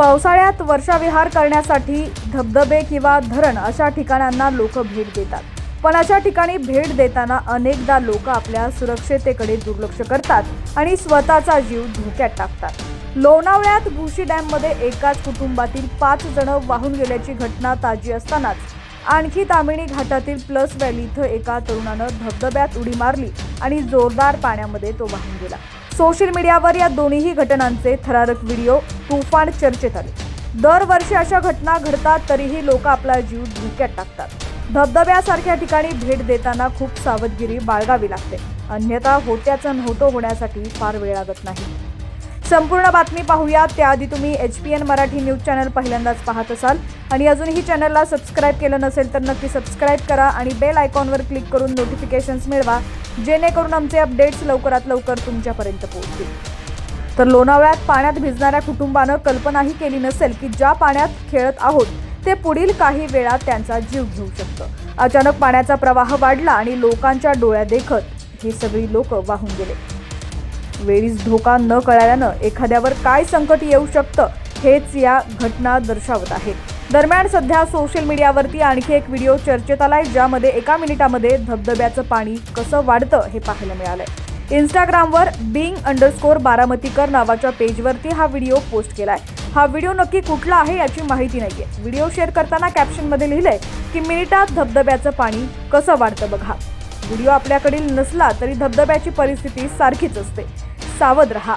पावसाळ्यात वर्षाविहार करण्यासाठी धबधबे किंवा धरण अशा ठिकाणांना लोक भेट देतात. पण अशा ठिकाणी भेट देताना अनेकदा लोक आपल्या सुरक्षितेकडे दुर्लक्ष करतात आणि स्वतःचा जीव धोक्यात टाकतात. लोणावळ्यात भुशी डॅममध्ये एकाच कुटुंबातील पाच जण वाहून गेल्याची घटना ताजी असतानाच आणखी तामिणी घाटातील प्लस व्हॅली इथं एका तरुणानं धबधब्यात उडी मारली आणि जोरदार पाण्यामध्ये तो वाहून गेला. सोशल मीडियावर या दोन्हीही घटनांचे थरारक व्हिडिओ तुफान चर्चेत आले. दरवर्षी अशा घटना घडतात तरीही लोक आपला जीव धोक्यात टाकतात. धबधब्यासारख्या ठिकाणी भेट देताना खूप सावधगिरी बाळगावी लागते. अन्यथा होत्याचं नव्हतं होण्यासाठी फार वेळ लागत नाही. संपूर्ण बातमी पाहूया त्याआधी तुम्ही H P N Marathi news channel पहिल्यांदाच पाहत असाल. आणि अजूनही चॅनलला सबस्क्राईब केलं नसेल तर नक्की सबस्क्राईब करा आणि बेल आयकॉनवर क्लिक करून नोटिफिकेशन्स मिळवा जेणेकरून आमचे अपडेट्स लवकरात लवकर तुमच्यापर्यंत पोहोचतील. तर लोणावळ्यात पाण्यात भिजणाऱ्या कुटुंबानं कल्पनाही केली नसेल की ज्या पाण्यात खेळत आहोत ते पुढील काही वेळात त्यांचा जीव घेऊ शकतं. अचानक पाण्याचा प्रवाह वाढला आणि लोकांच्या डोळ्या देखत ही सगळी लोक वाहून गेले. वेळीच धोका न कळाल्यानं एखाद्यावर काय संकट येऊ शकतं हेच या घटना दर्शवत आहेत दरम्यान सध्या सोशल मीडियावरती आणखी एक व्हिडिओ चर्चेत आलाय ज्यामध्ये एका मिनिटामध्ये धबधब्याचं पाणी कसं वाढतं हे पाहायला मिळालंय. इंस्टाग्रामवर बिंग अंडरस्कोर बारामतीकर नावाच्या पेजवरती हा व्हिडिओ पोस्ट केलाय. हा व्हिडिओ नक्की कुठला आहे याची माहिती नाहीये. व्हिडिओ शेअर करताना कॅप्शनमध्ये लिहिलंय की मिनिटात धबधब्याचं पाणी कसं वाढतं बघा. व्हिडिओ आपल्याकडील नसला तरी धबधब्याची परिस्थिती सारखीच असते. सावध रहा.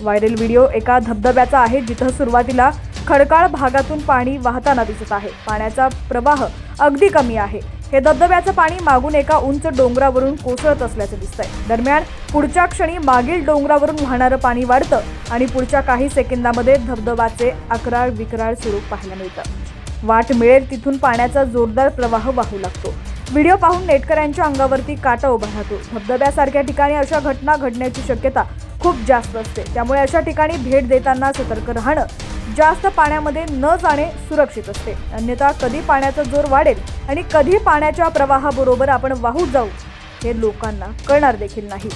व्हायरल व्हिडिओ एका धबधब्याचा आहे जिथं सुरुवातीला खडकाळ भागातून पाणी वाहताना दिसत आहे. पाण्याचा प्रवाह अगदी कमी आहे. हे धबधब्याचं पाणी मागून एका उंच डोंगरावरून कोसळत असल्याचं दिसतंय. दरम्यान पुढच्या क्षणी मागील डोंगरावरून वाहणारं पाणी वाढतं आणि पुढच्या काही सेकंदामध्ये धबधबाचे अकराळ विकराळ स्वरूप पाहायला मिळतं. वाट मिळेल तिथून पाण्याचा जोरदार प्रवाह वाहू लागतो. व्हिडिओ पाहून नेटकऱ्यांच्या अंगावरती काटा उभा राहतो. धबधब्यासारख्या ठिकाणी अशा घटना घडण्याची शक्यता खूप जास्त असते. त्यामुळे अशा ठिकाणी भेट देताना सतर्क राहणं जास्त पाण्यामध्ये न जाणे सुरक्षित असते. अन्यथा कधी पाण्याचा जोर वाढेल आणि कधी पाण्याच्या प्रवाहाबरोबर आपण वाहू जाऊ हे लोकांना कळणार देखील नाही.